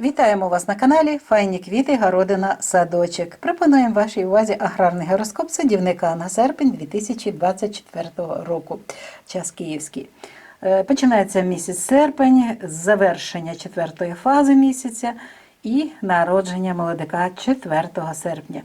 Вітаємо вас на каналі Файні квіти, городина, садочок. Пропонуємо вашій увазі аграрний гороскоп садівника на серпень 2024 року. Час київський. Е, Починається місяць серпень, завершення четвертої фази місяця і народження молодика 4 серпня.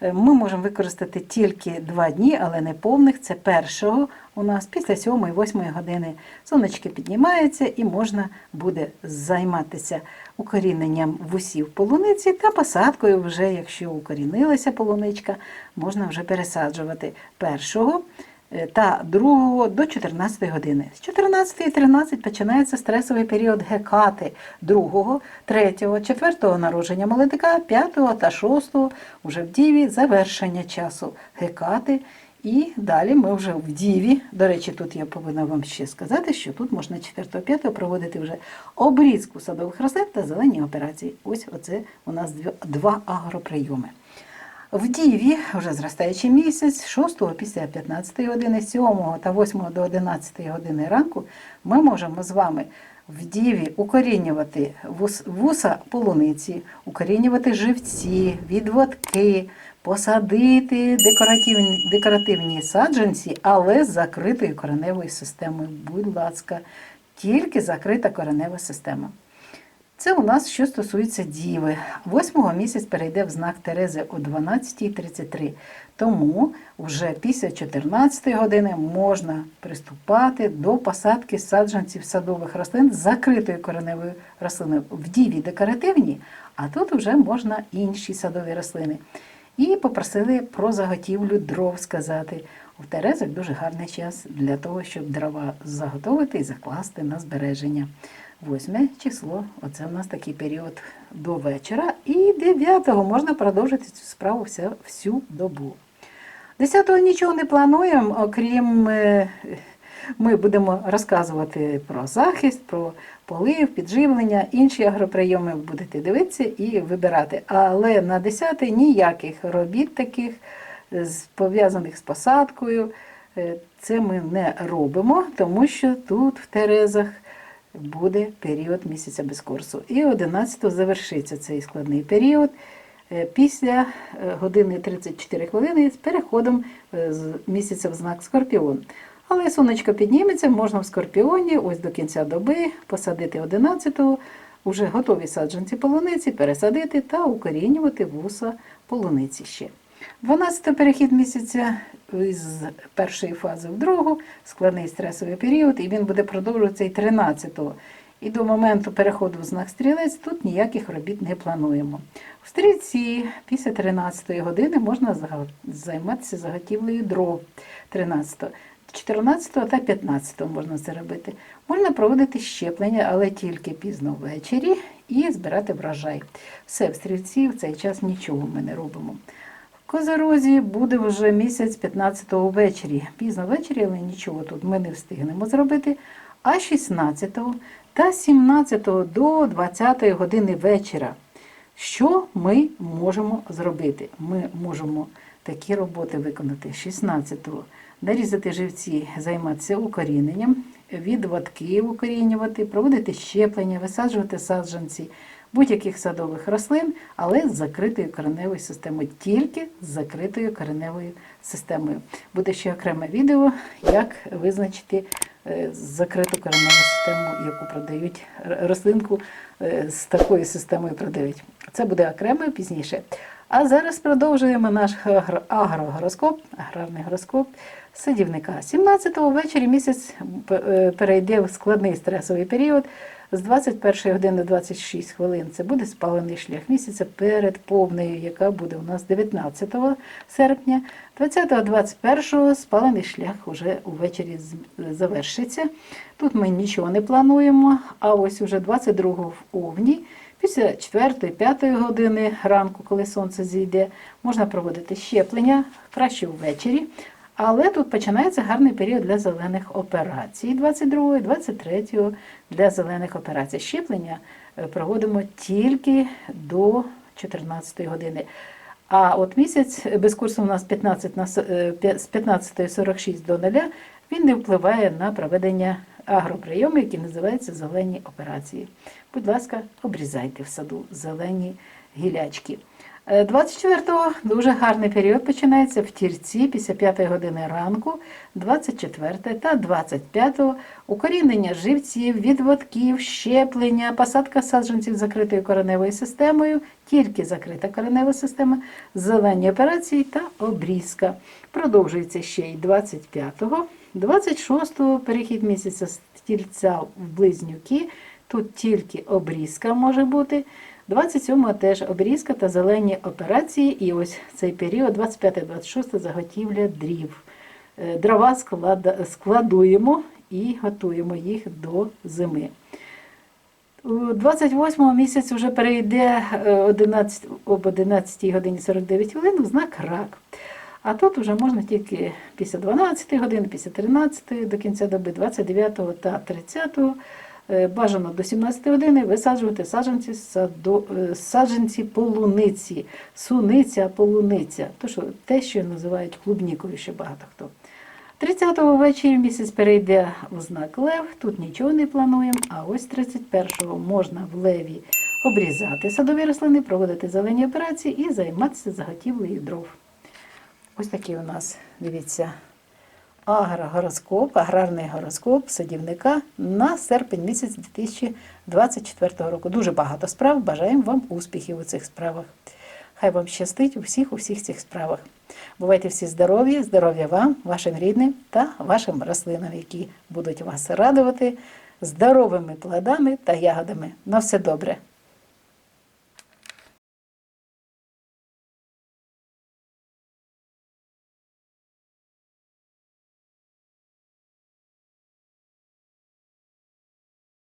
Е, Ми можемо використати тільки два дні, але не повних. Це першого у нас після 7-8 години. Сонечки піднімається і можна буде займатися укоріненням вусів полуниці та посадкою, вже якщо укорінилася полуничка, можна вже пересаджувати першого та другого до 14 години. З 14.13 починається стресовий період гекати другого, третього, четвертого народження молодика, п'ятого та шостого уже в діві завершення часу гекати. І далі ми вже в Діві. До речі, тут я повинна вам ще сказати, що тут можна 4-5 проводити вже обрізку садових рослин та зелені операції. Ось оце у нас два агроприйоми. В Діві, вже зростаючий місяць, 6 після 15 години, 7 та 8 до 11 години ранку ми можемо з вами в Діві укорінювати вуса полуниці, укорінювати живці, відводки, посадити декоративні, декоративні саджанці, але з закритою кореневою системою. Будь ласка, тільки закрита коренева система. Це у нас що стосується діви. Восьмого місяць перейде в знак Терези о 12.33. Тому вже після 14 години можна приступати до посадки саджанців садових рослин з закритою кореневою рослиною. В діві декоративні, а тут вже можна інші садові рослини. І попросили про заготівлю дров сказати. У Терезах дуже гарний час для того, щоб дрова заготовити і закласти на збереження. Восьме число, оце в нас такий період до вечора. І 9-го можна продовжити цю справу вся, всю добу. 10-го нічого не плануємо, окрім е, ми будемо розказувати про захист, про полив, підживлення, інші агроприйоми будете дивитися і вибирати. Але на 10-й ніяких робіт таких пов'язаних з посадкою. е, Це ми не робимо, тому що тут в Терезах буде період місяця без курсу. І 11 завершиться цей складний період е, після е, години 34 хвилини з переходом е, з місяця в знак Скорпіон. Але сонечко підніметься, можна в Скорпіоні ось до кінця доби посадити 11-го, уже готові саджанці полуниці, пересадити та укорінювати вуса полуниці ще. 12 перехід місяця з першої фази в другу, складний стресовий період, і він буде продовжуватися і 13-го. І до моменту переходу в знак стрілець тут ніяких робіт не плануємо. В стрільці після 13-ї години можна займатися заготівлею дров 13 14 та 15 можна це робити. Можна проводити щеплення, але тільки пізно ввечері і збирати врожай. Все, в стрільці в цей час нічого ми не робимо. В Козорозі буде вже місяць 15-го ввечері. Пізно ввечері, але нічого тут ми не встигнемо зробити. А 16-го та 17-го до 20-ї години вечора. Що ми можемо зробити? Ми можемо такі роботи виконати 16-го. Нарізати живці, займатися укоріненням, відводки укорінювати, проводити щеплення, висаджувати саджанці будь-яких садових рослин, але з закритою кореневою системою, тільки з закритою кореневою системою. Буде ще окреме відео, як визначити е, закриту кореневу систему, яку продають рослинку е, з такою системою продають. Це буде окремо пізніше. А зараз продовжуємо наш агро- агрогороскоп, аграрний гороскоп садівника. 17-го ввечері місяць е, перейде в складний стресовий період. З 21 години до 26 хвилин це буде спалений шлях місяця перед повнею, яка буде у нас 19 серпня. 20-21 спалений шлях уже увечері завершиться. Тут ми нічого не плануємо, а ось уже 22 в Овні, після 4-5 години ранку, коли сонце зійде, можна проводити щеплення, краще ввечері. Але тут починається гарний період для зелених операцій. 22 23 для зелених операцій. Щеплення е, проводимо тільки до 14 години. А от місяць без курсу у нас 15 на с- е, з 15.46 до 0, він не впливає на проведення агроприйоми, які називаються зелені операції. Будь ласка, обрізайте в саду зелені гілячки. Е, 24-го дуже гарний період починається в тірці після 5 години ранку, 24 та 25-го укорінення живців, відводків, щеплення, посадка саджанців закритою кореневою системою, тільки закрита коренева система, зелені операції та обрізка. Продовжується ще й 25-го, 26-го перехід місяця з тільця в близнюки. Тут тільки обрізка може бути. 27-го теж обрізка та зелені операції. І ось цей період, 25-26 заготівля дрів. Е, Дрова складуємо і готуємо їх до зими. У 28 місяць вже перейде е, 11, об 11 годині 49 хвилин у знак рак. А тут вже можна тільки після 12 години, після 13 до кінця доби, 29 та 30 е, бажано до 17 години висаджувати саджанці, садо, е, саджанці полуниці, суниця, полуниця, то що, те, що називають клубнікою, ще багато хто. 30-го ввечері місяць перейде у знак Лев, тут нічого не плануємо, а ось 31-го можна в Леві обрізати садові рослини, проводити зелені операції і займатися заготівлею дров. Ось такий у нас, дивіться, агрогороскоп, аграрний гороскоп садівника на серпень місяць 2024 року. Дуже багато справ. Бажаємо вам успіхів у цих справах. Хай вам щастить у всіх, у всіх цих справах. Бувайте всі здорові, здоров'я вам, вашим рідним та вашим рослинам, які будуть вас радувати здоровими плодами та ягодами. На все добре!